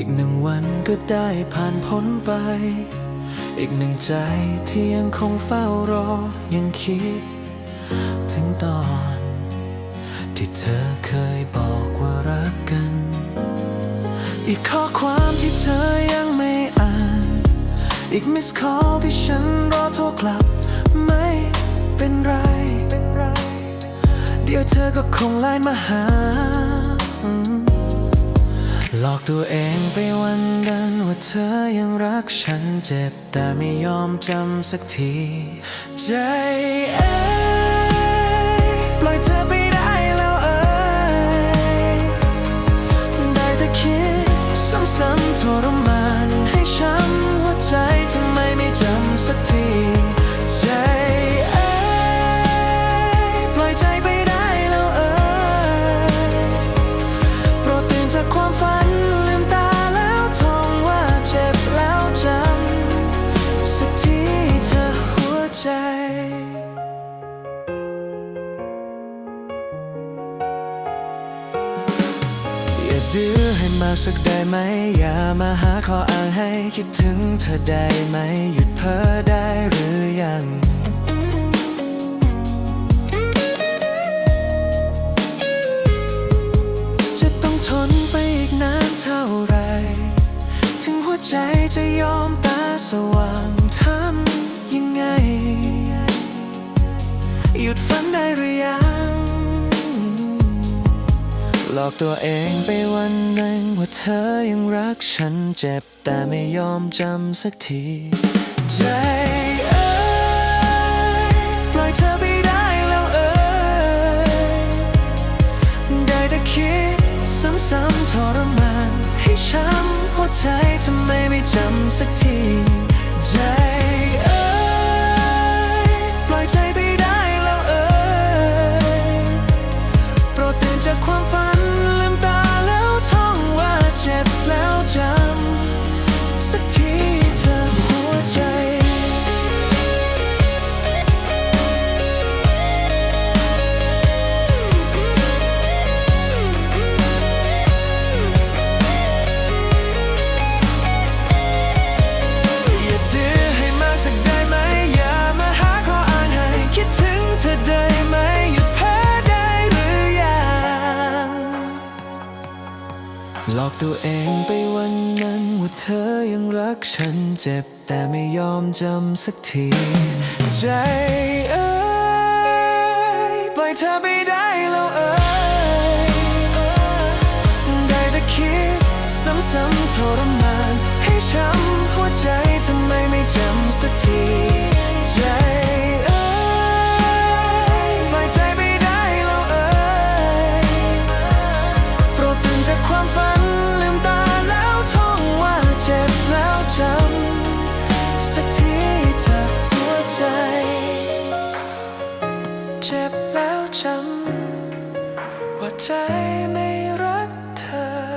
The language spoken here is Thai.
อีกหนึ่งวันก็ได้ผ่านพ้นไป อีกหนึ่งใจที่ยังคงเฝ้ารอ ยังคิด ถึงตอน ที่เธอเคยบอกว่ารักกัน อีกข้อความที่เธอยังไม่อ่าน อีกมิสคอลที่ฉันรอโทรกลับ ไม่เป็นไร เดี๋ยวเธอก็คงไลน์มาหา อกตัวเองไปวันนั้นว่าเธอยังรักฉันเจ็บ แต่ไม่ยอมจำสักที ใจเอ้ยปล่อยเธอไปได้แล้วเอ้ยได้แต่คิดซ้ำๆทรมาน ให้ช้ำหัวใจทำไมไม่จำสักที ดื้อให้มากสักได้ไหม อย่ามาหาข้ออ้างให้คิดถึงเธอได้ไหม หยุดเพ้อได้หรือยังจะต้องทนไปอีกนานเท่าไหรถึงหัวใจจะยอมตาสว่าง ลอกตัวเองไปวันหนึ่งว่าเธอยังรักฉันเจ็บแต่ไม่ยอมจำสักที ใจเอ้ยปล่อยเธอไปได้แล้วเอ้ยได้แต่คิดซ้ำๆทรมานให้ช้ำหัวใจทำไมไม่จำสักที ใจ หลอกตัวเองไปวันนั้นว่าเธอยังรักฉันเจ็บ แต่ไม่ยอมจำสักที ใจเอ้ยปล่อยเธอไปได้แล้วเอ้ยได้แต่คิดซ้ำๆทรมาน ให้ช้ำหัวใจทำไมไม่จำสักที ใจไม่รักเธอ